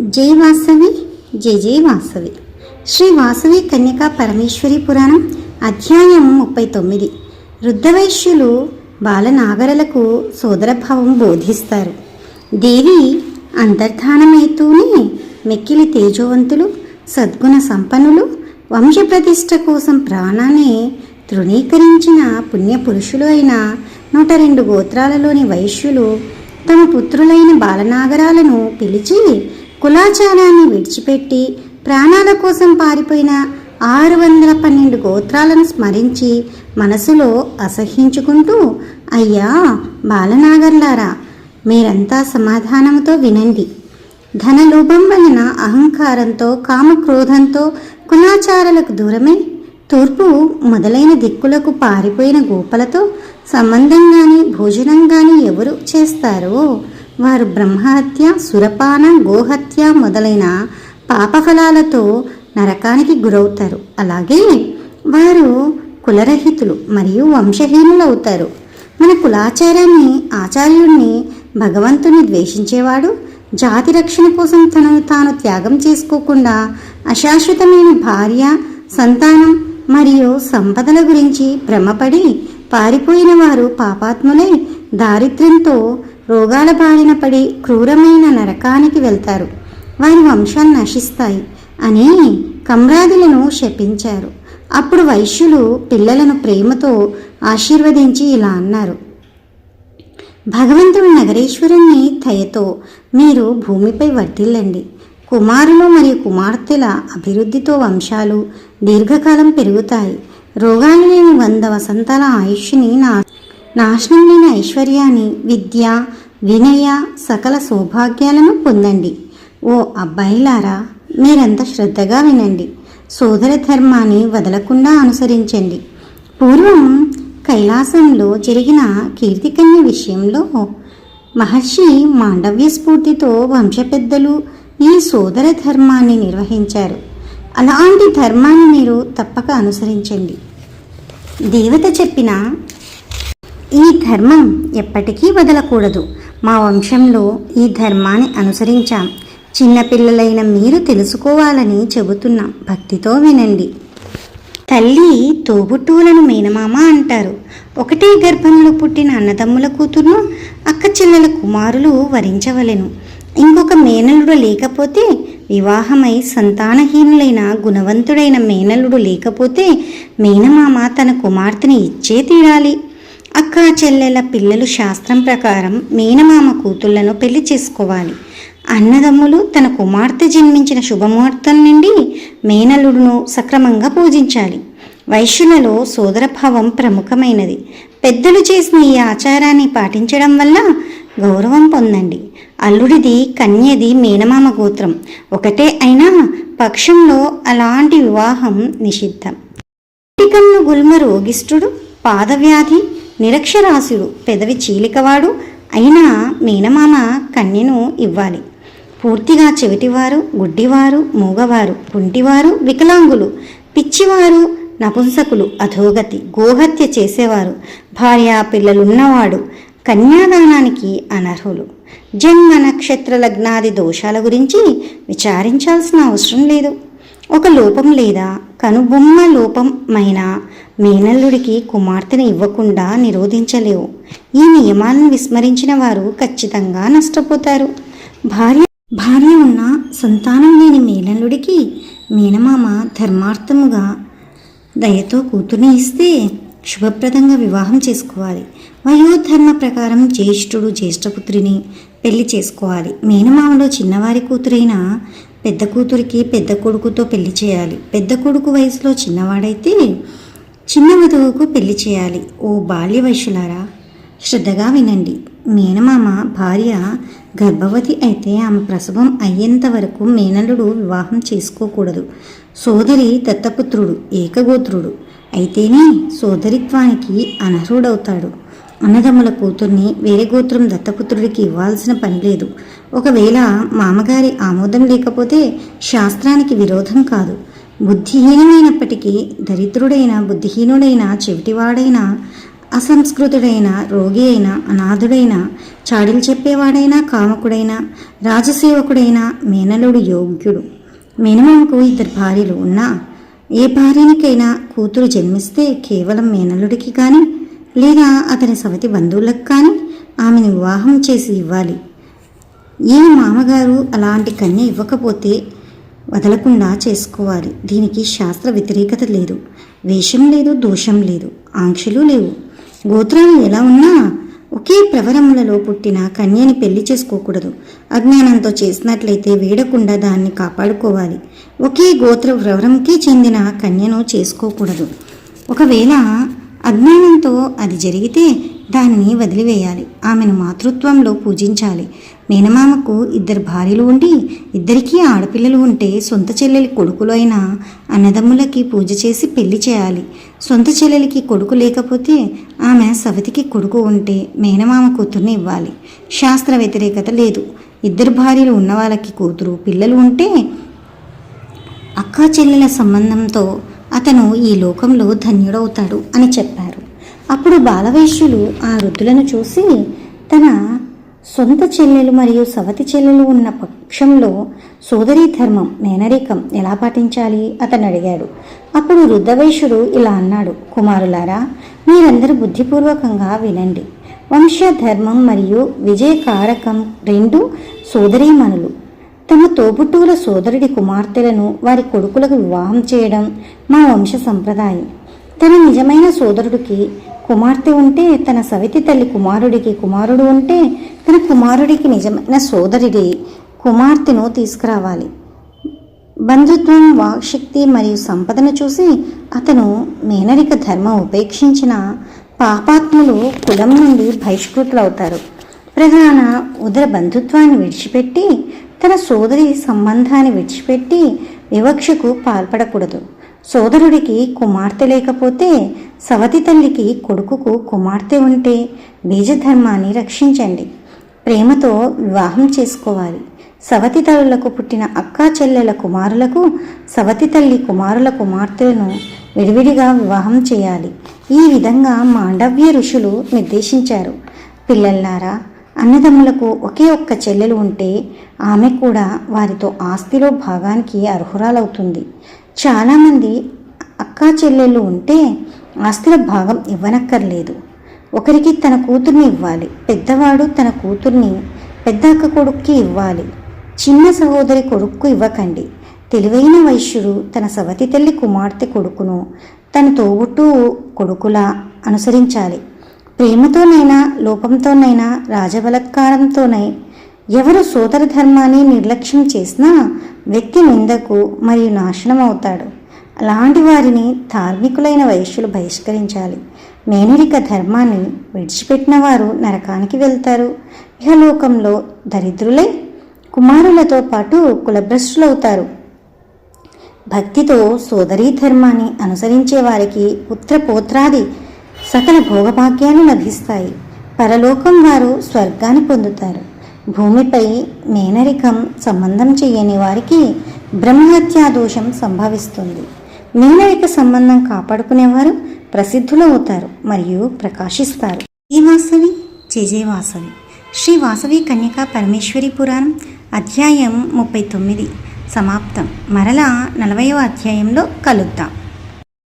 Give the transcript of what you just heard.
జై వాసవి జై జై వాసవి శ్రీ వాసవి కన్యకా పరమేశ్వరి పురాణం అధ్యాయం ముప్పై తొమ్మిది. వృద్ధవైశ్యులు బాలనాగరలకు సోదరభావం బోధిస్తారు. దేవి అంతర్ధానమైతూనే మెక్కిలి తేజోవంతులు సద్గుణ సంపన్నులు వంశప్రతిష్ఠ కోసం ప్రాణాన్ని తృణీకరించిన పుణ్యపురుషులు అయిన నూట రెండు గోత్రాలలోని వైశ్యులు తమ పుత్రులైన బాలనాగరాలను పిలిచి కులాచారాన్ని విడిచిపెట్టి ప్రాణాల కోసం పారిపోయిన ఆరు వందల పన్నెండు గోత్రాలను స్మరించి మనసులో అసహ్యించుకుంటూ అయ్యా బాలనాగర్లారా మీరంతా సమాధానంతో వినండి. ధనలోభం వలన అహంకారంతో కామక్రోధంతో కులాచారాలకు దూరమై తూర్పు మొదలైన దిక్కులకు పారిపోయిన గోపలతో సంబంధం కానీ భోజనం కానీ ఎవరు చేస్తారో వారు బ్రహ్మహత్య సురపాన గోహత్య మొదలైన పాపఫలాలతో నరకానికి గురవుతారు. అలాగే వారు కులరహితులు మరియు వంశహీనులు అవుతారు మన కులాచారాన్ని ఆచార్యుణ్ణి భగవంతుని ద్వేషించేవాడు జాతి రక్షణ కోసం తనను తాను త్యాగం చేసుకోకుండా అశాశ్వతమైన భార్య సంతానం మరియు సంపదల గురించి భ్రమపడి పారిపోయిన వారు పాపాత్ములై దారిద్ర్యంతో రోగాల బారిన పడి క్రూరమైన నరకానికి వెళ్తారు. వారి వంశాలు నశిస్తాయి అని కమ్రాదులను శపించారు. అప్పుడు వైశ్యులు పిల్లలను ప్రేమతో ఆశీర్వదించి ఇలా అన్నారు. భగవంతుడు నగరేశ్వరుణ్ణి దయతో మీరు భూమిపై వర్ధిల్లండి. కుమారులు మరియు కుమార్తెల అభివృద్ధితో వంశాలు దీర్ఘకాలం పెరుగుతాయి. రోగాలు లేని వంద వసంతాల ఆయుష్ని నా నాశనం లేని ఐశ్వర్యాన్ని విద్య వినయ సకల సౌభాగ్యాలను పొందండి. ఓ అబ్బాయిలారా మీరంత శ్రద్ధగా వినండి. సోదర ధర్మాన్ని వదలకుండా అనుసరించండి. పూర్వం కైలాసంలో జరిగిన కీర్తికన్య విషయంలో మహర్షి మాండవ్య స్ఫూర్తితో వంశ పెద్దలు ఈ సోదర ధర్మాన్ని నిర్వహించారు. అలాంటి ధర్మాన్ని మీరు తప్పక అనుసరించండి. దేవత చెప్పిన ఈ ధర్మం ఎప్పటికీ వదలకూడదు. మా వంశంలో ఈ ధర్మాన్ని అనుసరించాం. చిన్నపిల్లలైన మీరు తెలుసుకోవాలని చెబుతున్నాం. భక్తితో వినండి. తల్లి తోబుట్టువులను మేనమామ అంటారు. ఒకటే గర్భంలో పుట్టిన అన్నదమ్ముల కూతురును అక్క చెల్లెల కుమారులు వరించవలెను. ఇంకొక మేనలుడు లేకపోతే వివాహమై సంతానహీనులైన గుణవంతుడైన మేనలుడు లేకపోతే మేనమామ తన కుమార్తెని ఇచ్చే తీరాలి. అక్క చెల్లెల పిల్లలు శాస్త్రం ప్రకారం మేనమామ కూతుళ్ళను పెళ్ళి చేసుకోవాలి. అన్నదమ్ములు తన కుమార్తె జన్మించిన శుభముహూర్తం నుండి మేనలుడును సక్రమంగా పూజించాలి. వైశ్యులలో సోదరభావం ప్రముఖమైనది. పెద్దలు చేసిన ఈ ఆచారాన్ని పాటించడం వల్ల గౌరవం పొందండి. అల్లుడిది కన్యది మేనమామ గోత్రం. ఒకటే అయినా పక్షంలో అలాంటి వివాహం నిషిద్ధం. గుల్మ రోగిష్ఠుడు పాదవ్యాధి నిరక్షరాస్యుడు పెదవి చీలికవాడు అయినా మేనమామ కన్యను ఇవ్వాలి. పూర్తిగా చెవిటివారు గుడ్డివారు మూగవారు కుంటివారు వికలాంగులు పిచ్చివారు నపుంసకులు అధోగతి గోహత్య చేసేవారు భార్య పిల్లలున్నవాడు కన్యాదానానికి అనర్హులు. జన్మ నక్షత్ర లగ్నాది దోషాల గురించి విచారించాల్సిన అవసరం లేదు. ఒక లోపం లేదా కనుబొమ్మ లోపమైన మేనల్లుడికి కుమార్తెను ఇవ్వకుండా నిరోధించలేవు. ఈ నియమాన్ని విస్మరించిన వారు ఖచ్చితంగా నష్టపోతారు. భార్య భార్య ఉన్న సంతానం లేని మేనల్లుడికి మేనమామ ధర్మార్థముగా దయతో కూతుర్ని ఇస్తే శుభప్రదంగా వివాహం చేసుకోవాలి. వయోధర్మ ప్రకారం జ్యేష్ఠుడు జ్యేష్ఠపుత్రిని పెళ్ళి చేసుకోవాలి. మేనమామలో చిన్నవారి కూతురైన పెద్ద కూతురికి పెద్ద కొడుకుతో పెళ్ళి చేయాలి. పెద్ద కొడుకు వయసులో చిన్నవాడైతే చిన్న వధువుకు పెళ్ళి చేయాలి. ఓ బాల్య వయసులారా శ్రద్ధగా వినండి. మేనమామ భార్య గర్భవతి అయితే ఆమె ప్రసవం అయ్యేంత వరకు మేనల్లుడు వివాహం చేసుకోకూడదు. సోదరి దత్తపుత్రుడు ఏకగోత్రుడు. అయితేనే సోదరిత్వానికి అనర్హుడవుతాడు. అన్నదమ్ముల కూతుర్ని వేరే గోత్రం దత్తపుత్రుడికి ఇవ్వాల్సిన పని లేదు. ఒకవేళ మామగారి ఆమోదం లేకపోతే శాస్త్రానికి విరోధం కాదు. బుద్ధిహీనమైనప్పటికీ దరిద్రుడైన బుద్ధిహీనుడైన చెవిటివాడైన అసంస్కృతుడైన రోగి అయిన అనాథుడైన చాడీలు చెప్పేవాడైనా కామకుడైనా రాజసేవకుడైన మేనలుడు యోగ్యుడు. మేనమామకు ఇద్దరు భార్యలు ఉన్నా ఏ భార్యనికైనా కూతురు జన్మిస్తే కేవలం మేనలుడికి కానీ లేదా అతని సవతి బంధువులకు కానీ ఆమెను వివాహం చేసి ఇవ్వాలి. ఈ మామగారు అలాంటి కన్య ఇవ్వకపోతే వదలకుండా చేసుకోవాలి. దీనికి శాస్త్ర వ్యతిరేకత లేదు. వేషం లేదు దోషం లేదు ఆంక్షలు లేవు. గోత్రాలు ఎలా ఉన్నా ఒకే ప్రవరములలో పుట్టిన కన్యని పెళ్ళి చేసుకోకూడదు. అజ్ఞానంతో చేసినట్లయితే వేడకుండా దాన్ని కాపాడుకోవాలి. ఒకే గోత్ర ప్రవరంకి చెందిన కన్యను చేసుకోకూడదు. ఒకవేళ అజ్ఞానంతో అది జరిగితే దానిని వదిలివేయాలి. ఆమెను మాతృత్వంలో పూజించాలి. మేనమామకు ఇద్దరు భార్యలు ఉండి ఇద్దరికీ ఆడపిల్లలు ఉంటే సొంత చెల్లెలి కొడుకులు అయిన అన్నదమ్ములకి పూజ చేసి పెళ్ళి చేయాలి. సొంత చెల్లెలికి కొడుకు లేకపోతే ఆమె సవతికి కొడుకు ఉంటే మేనమామ కూతుర్ని ఇవ్వాలి. శాస్త్ర వ్యతిరేకత లేదు. ఇద్దరు భార్యలు ఉన్న వాళ్ళకి కూతురు పిల్లలు ఉంటే అక్కా చెల్లెల సంబంధంతో అతను ఈ లోకంలో ధన్యుడవుతాడు అని చెప్పారు. అప్పుడు బాలవైశ్యులు ఆ వృద్ధులను చూసి తన సొంత చెల్లెలు మరియు సవతి చెల్లెలు ఉన్న పక్షంలో సోదరీ ధర్మం మేనరికం ఎలా పాటించాలి? అతను అడిగాడు. అప్పుడు వృద్ధవైశ్యుడు ఇలా అన్నాడు. కుమారులారా మీరందరూ బుద్ధిపూర్వకంగా వినండి. వంశధర్మం మరియు విజయకారకం రెండు సోదరీమణులు. తమ తోబుట్టువుల సోదరుడి కుమార్తెలను వారి కొడుకులకు వివాహం చేయడం మా వంశ సంప్రదాయం. తన నిజమైన సోదరుడికి కుమార్తె ఉంటే తన సవితి తల్లి కుమారుడికి కుమారుడు ఉంటే తన కుమారుడికి నిజమైన సోదరుడి కుమార్తెను తీసుకురావాలి. బంధుత్వం వాక్శక్తి మరియు సంపదను చూసి అతను మేనరిక ధర్మం ఉపేక్షించిన పాపాత్ములు కులం నుండి బహిష్కృతులవుతారు. ప్రధాన ఉదర బంధుత్వాన్ని విడిచిపెట్టి తన సోదరి సంబంధాన్ని విడిచిపెట్టి వివక్షకు పాల్పడకూడదు. సోదరుడికి కుమార్తె లేకపోతే సవతి తల్లికి కొడుకుకు కుమార్తె ఉంటే బీజధర్మాన్ని రక్షించండి. ప్రేమతో వివాహం చేసుకోవాలి. సవతి తల్లులకు పుట్టిన అక్కా చెల్లెల కుమారులకు సవతి తల్లి కుమారుల కుమార్తెలను విడివిడిగా వివాహం చేయాలి. ఈ విధంగా మాండవ్య ఋషులు నిర్దేశించారు. పిల్లల్లారా అన్నదమ్ములకు ఒకే ఒక్క చెల్లెలు ఉంటే ఆమె కూడా వారితో ఆస్తిలో భాగానికి అర్హురాలవుతుంది. చాలామంది అక్కా చెల్లెళ్ళు ఉంటే ఆస్తిలో భాగం ఇవ్వనక్కర్లేదు. ఒకరికి తన కూతుర్ని ఇవ్వాలి పెద్దవాడు తన కూతుర్ని పెద్ద అక్క కొడుక్కి ఇవ్వాలి. చిన్న సహోదరి కొడుక్కు ఇవ్వకండి. తెలివైన వైశ్యుడు తన సవతి తల్లి కుమార్తె కొడుకును తన తోబుట్టు కొడుకులా అనుసరించాలి. ప్రేమతోనైనా లోపంతోనైనా రాజబలత్కారంతోనై ఎవరు సోదర ధర్మాన్ని నిర్లక్ష్యం చేసినా వ్యక్తి నిందకు మరియు నాశనం అవుతాడు అలాంటి వారిని ధార్మికులైన వైశ్యులు బహిష్కరించాలి. మేనరిక ధర్మాన్ని విడిచిపెట్టిన వారు నరకానికి వెళ్తారు. ఇహలోకంలో దరిద్రులై కుమారులతో పాటు కులభ్రష్టులవుతారు. భక్తితో సోదరీ ధర్మాన్ని అనుసరించే వారికి పుత్రపోత్రాది సకల భోగభాగ్యాలు లభిస్తాయి. పరలోకం వారు స్వర్గాన్ని పొందుతారు. భూమిపై మేనరికం సంబంధం చేయని వారికి బ్రహ్మహత్యా దోషం సంభవిస్తుంది. మేనరిక సంబంధం కాపాడుకునేవారు ప్రసిద్ధులు అవుతారు మరియు ప్రకాశిస్తారు. ఈ వాసవి చేజే వాసవి శ్రీ వాసవి కన్యకా పరమేశ్వరి పురాణం అధ్యాయం ముప్పై తొమ్మిది. సమాప్తం. మరలా నలభైవ అధ్యాయంలో కలుద్దాం.